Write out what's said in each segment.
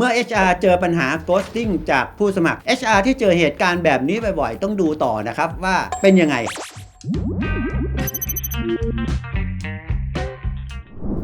เมื่อ HR เจอปัญหา ghosting จากผู้สมัคร HR ที่เจอเหตุการณ์แบบนี้บ่อยๆ ต้องดูต่อนะครับว่าเป็นยังไง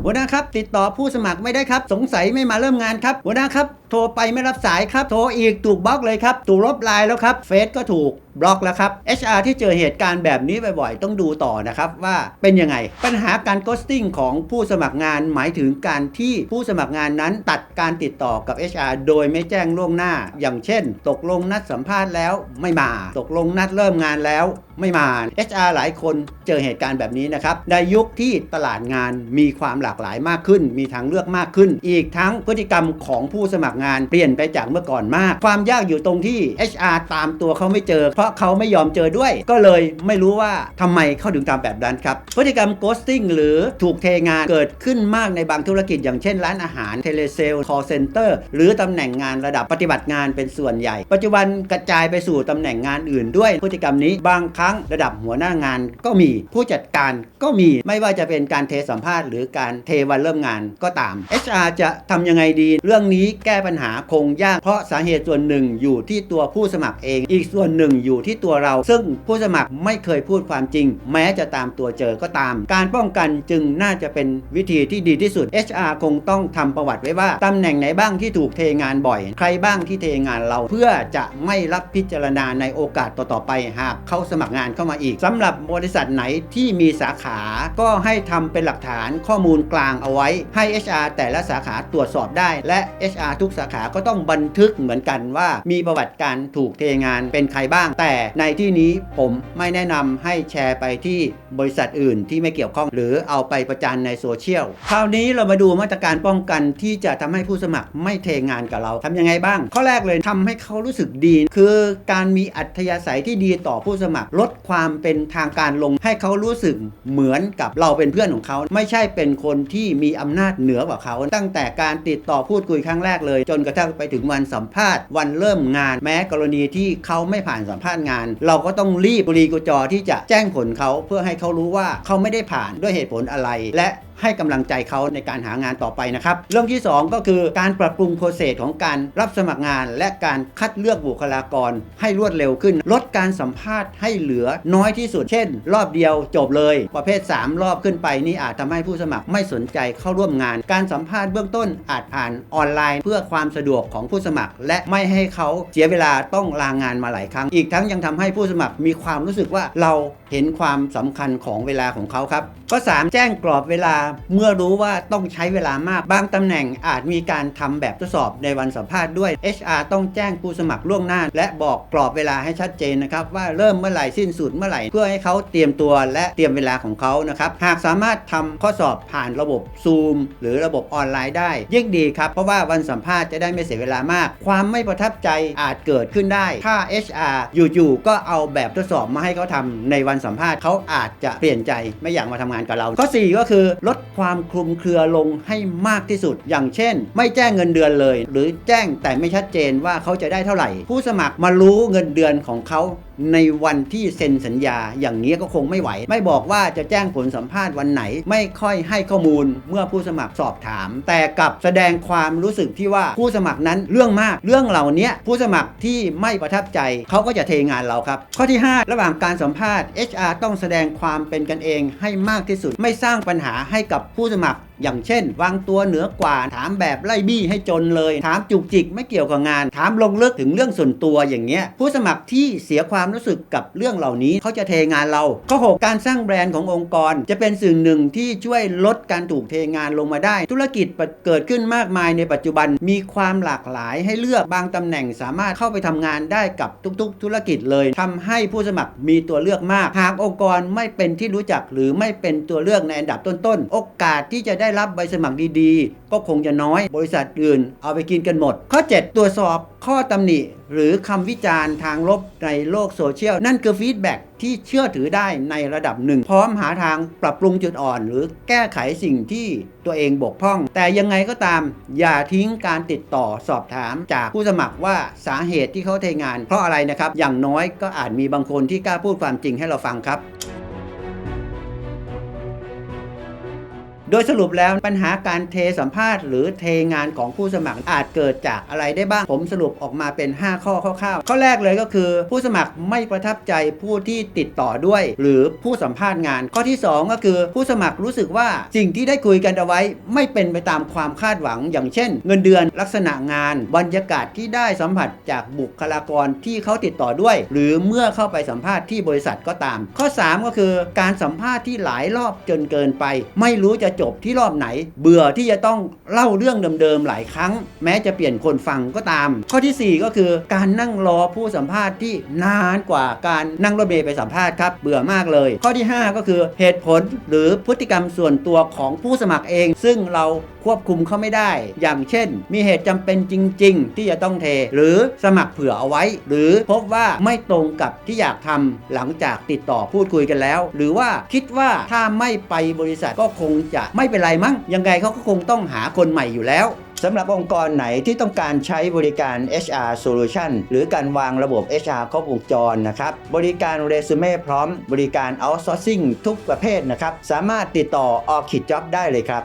หัวหน้าครับ ติดต่อผู้สมัครไม่ได้ครับ สงสัยไม่มาเริ่มงานครับ หัวหน้าครับ โทรไปไม่รับสายครับ โทรอีกถูกบล็อกเลยครับ ถูกลบไลน์แล้วครับ เฟซก็ถูก บล็อกแล้วครับ HR ที่เจอเหตุการณ์แบบนี้บ่อยๆ ต้องดูต่อนะครับว่าเป็นยังไง ปัญหาการ ghosting ของผู้สมัครงานหมายถึงการที่ผู้สมัครงานนั้นตัดการติดต่อกับ HR โดยไม่แจ้งล่วงหน้า อย่างเช่น ตกลงนัดสัมภาษณ์แล้วไม่มา ตกลงนัดเริ่มงานแล้วไม่มา HR หลายคนเจอเหตุการณ์แบบนี้นะครับในยุคที่ตลาดงานมีความหลากหลายมากขึ้น มีทางเลือกมากขึ้น อีกทั้งพฤติกรรมของผู้สมัครงานเปลี่ยนไปจากเมื่อก่อนมาก ความยากอยู่ตรงที่ HR ตามตัวเขาไม่เจอเพราะเขาไม่ยอมเจอด้วย ก็เลยไม่รู้ว่าทำไมเขาถึงทำแบบนั้นครับพฤติกรรม ghosting หรือถูกเทงานเกิดขึ้นมากในบางธุรกิจ อย่างเช่นร้านอาหารเทเลเซล call center หรือตำแหน่งงานระดับปฏิบัติงานเป็นส่วนใหญ่ ปัจจุบันกระจายไปสู่ตำแหน่งงานอื่นด้วย พฤติกรรมนี้บางครั้งระดับหัวหน้างานก็มีผู้จัดการก็มีไม่ว่าจะเป็นการเทสัมภาษณ์หรือการเทวันเริ่มงานก็ตาม HR จะทำยังไงดี เรื่องนี้แก้ปัญหาคงยากเพราะสาเหตุส่วนหนึ่งอยู่ที่ตัวผู้สมัครเอง อีกส่วนหนึ่งอยู่ที่ตัวเรา ซึ่งผู้สมัครไม่เคยพูดความจริง แม้จะตามตัวเจอก็ตาม การป้องกันจึงน่าจะเป็นวิธีที่ดีที่สุด HR คงต้องทำประวัติไว้ว่าตำแหน่งไหนบ้างที่ถูกเทงานบ่อย ใครบ้างที่เทงานเราเพื่อจะไม่รับพิจารณาในโอกาสต่อๆไปหากเขาสมัครงานเข้ามาอีกสำหรับบริษัทไหนที่มีสาขาก็ให้ทำเป็นหลักฐานข้อมูลกลางเอาไว้ ให้ HR แต่ละสาขาตรวจสอบได้ และ HR ทุกสาขาก็ต้องบันทึกเหมือนกันว่า มีประวัติการถูกเทงานเป็นใครบ้างแต่ในที่นี้ผมไม่แนะนำให้แชร์ไปที่บริษัทอื่นที่ไม่เกี่ยวข้อง หรือเอาไปประจานในโซเชียลคราวนี้เรามาดูมาตรการป้องกันที่จะทำให้ผู้สมัครไม่เทงานกับเราทำยังไงบ้าง ข้อแรกเลยทำให้เขารู้สึกดี คือการมีอัธยาศัยที่ดีต่อผู้สมัคร ลดความเป็นทางการลงให้เขารู้สึกเหมือนกับเราเป็นเพื่อนของเขา ไม่ใช่เป็นคนที่มีอำนาจเหนือกว่าเขา ตั้งแต่การติดต่อพูดคุยครั้งแรกเลย จนกระทั่งไปถึงวันสัมภาษณ์ วันเริ่มงานแม้กรณีที่เขาไม่ผ่านสัมภาษณ์งาน เราก็ต้องรีบรีกุจอที่จะแจ้งผลเขาเพื่อให้เขารู้ว่าเขาไม่ได้ผ่านด้วยเหตุผลอะไร และ ให้กำลังใจเขาในการหางานต่อไปนะครับ เรื่องที่ 2 ก็คือการปรับปรุงโปรเซสของการรับสมัครงาน และการคัดเลือกบุคลากร ให้รวดเร็วขึ้น ลดการสัมภาษณ์ให้เหลือน้อยที่สุด เช่น รอบเดียวจบเลย ประเภท 3 รอบขึ้นไปนี่อาจทำให้ผู้สมัครไม่สนใจเข้าร่วมงาน การสัมภาษณ์เบื้องต้นอาจผ่านออนไลน์ เพื่อความสะดวกของผู้สมัคร และไม่ให้เขาเสียเวลาต้องลางานมาหลายครั้ง อีกทั้งยังทำให้ผู้สมัครมีความรู้สึกว่าเราเห็นความสำคัญของเวลาของเขาครับก็ 3 แจ้งกรอบเวลาเมื่อรู้ว่าต้องใช้เวลามาก บางตำแหน่งอาจมีการทำแบบทดสอบในวันสัมภาษณ์ด้วย HR ต้องแจ้งผู้สมัครล่วงหน้า และบอกกรอบเวลาให้ชัดเจนนะครับ ว่าเริ่มเมื่อไหร่สิ้นสุดเมื่อไหร่ เพื่อให้เขาเตรียมตัวและเตรียมเวลาของเขานะครับ หากสามารถทำข้อสอบผ่านระบบ Zoom หรือระบบออนไลน์ได้ยิ่งดีครับ เพราะว่าวันสัมภาษณ์จะได้ไม่เสียเวลามาก ความไม่ประทับใจอาจเกิดขึ้นได้ ถ้า HR อยู่ๆก็เอาแบบทดสอบมาให้เขาทำในวันสัมภาษณ์เขาอาจจะเปลี่ยนใจไม่อยากมาทำงานกับเรา ข้อ 4 ก็คือลดความคลุมเครือลงให้มากที่สุด อย่างเช่น ไม่แจ้งเงินเดือนเลย หรือแจ้งแต่ไม่ชัดเจนว่าเขาจะได้เท่าไหร่ ผู้สมัครมารู้เงินเดือนของเขา ในวันที่เซ็นสัญญาอย่างนี้ก็คงไม่ไหว ไม่บอกว่าจะแจ้งผลสัมภาษณ์วันไหน ไม่ค่อยให้ข้อมูลเมื่อผู้สมัครสอบถาม แต่กับแสดงความรู้สึกที่ว่าผู้สมัครนั้นเรื่องมาก เรื่องเหล่านี้ผู้สมัครที่ไม่ประทับใจเขาก็จะเทงานเราครับ ข้อที่ 5 ระหว่างการสัมภาษณ์ HR ต้องแสดงความเป็นกันเองให้มากที่สุด ไม่สร้างปัญหาให้กับผู้สมัครอย่างเช่น วางตัวเหนือกว่า ถามแบบไล่บี้ให้จนเลย ถามจุกจิกไม่เกี่ยวกับงาน ถามลงลึกถึงเรื่องส่วนตัวอย่างเงี้ย ผู้สมัครที่เสียความรู้สึกกับเรื่องเหล่านี้เขาจะเทงานเรา ข้อ 6 การสร้างแบรนด์ขององค์กร จะเป็นสิ่งหนึ่งที่ช่วยลดการถูกเทงานลงมาได้ ธุรกิจเกิดขึ้นมากมายในปัจจุบัน มีความหลากหลายให้เลือก บางตำแหน่งสามารถเข้าไปทำงานได้กับทุก ๆ ธุรกิจเลยทำให้ผู้สมัครมีตัวเลือกมาก หากองค์กรไม่เป็นที่รู้จักหรือไม่เป็นตัวเลือกในอันดับต้นๆ โอกาสที่จะได้ได้รับใบสมัครดีๆ ก็คงจะน้อย บริษัทอื่นเอาไปกินกันหมด ข้อ 7 ตรวจสอบข้อตำหนิ หรือคำวิจารณ์ทางลบในโลกโซเชียล นั่นคือฟีดแบ็กที่เชื่อถือได้ในระดับหนึ่ง พร้อมหาทางปรับปรุงจุดอ่อน หรือแก้ไขสิ่งที่ตัวเองบกพร่อง แต่ยังไงก็ตาม อย่าทิ้งการติดต่อสอบถามจากผู้สมัครว่าสาเหตุที่เขาเทงาน เพราะอะไรนะครับ อย่างน้อยก็อาจมีบางคนที่กล้าพูดความจริงให้เราฟังครับ โดยสรุปแล้วปัญหาการเทสัมภาษณ์หรือเทงานของผู้สมัครอาจเกิดจากอะไรได้บ้าง ผมสรุปออกมาเป็น 5 ข้อคร่าวๆข้อแรกเลยก็คือ ผู้สมัครไม่ประทับใจผู้ที่ติดต่อด้วย หรือผู้สัมภาษณ์งาน ข้อที่ 2 ก็คือผู้สมัครรู้สึกว่าสิ่งที่ได้คุยกันเอาไว้ ไม่เป็นไปตามความคาดหวัง อย่างเช่น เงินเดือนลักษณะงาน บรรยากาศที่ได้สัมผัสจากบุคลากรที่เขาติดต่อด้วย หรือเมื่อเข้าไปสัมภาษณ์ที่บริษัทก็ตาม ข้อ 3 ก็คือ การสัมภาษณ์ที่หลายรอบจนเกินไป ไม่รู้จะจบที่รอบไหน เบื่อที่จะต้องเล่าเรื่องเดิมๆหลายครั้ง แม้จะเปลี่ยนคนฟังก็ตาม ข้อทีสี่ 4 ก็คือการนั่งรอผู้สัมภาษณ์ที่นานกว่าการนั่งรถเมล์ไปสัมภาษณ์ครับเบื่อมากเลย ข้อที่ 5 ก็คือเหตุผลหรือพฤติกรรมส่วนตัวของผู้สมัครเอง ซึ่งเราควบคุมเขาไม่ได้ อย่างเช่น มีเหตุจำเป็นจริง ๆ ที่จะต้องเท หรือสมัครเผื่อเอาไว้ หรือพบว่าไม่ตรงกับที่อยากทำหลังจากติดต่อพูดคุยกันแล้ว หรือว่าคิดว่าถ้าไม่ไปบริษัทก็คงจะไม่เป็นไรมั้งยังไงเขาก็คงต้องหาคนใหม่อยู่แล้วสำหรับองค์กรไหนที่ต้องการใช้บริการ HR Solution หรือการวางระบบ HR ครบวงจรนะครับ บริการเรซูเม่พร้อมบริการ outsourcing ทุกประเภทนะครับ สามารถติดต่อ Orchid Job ได้เลยครับ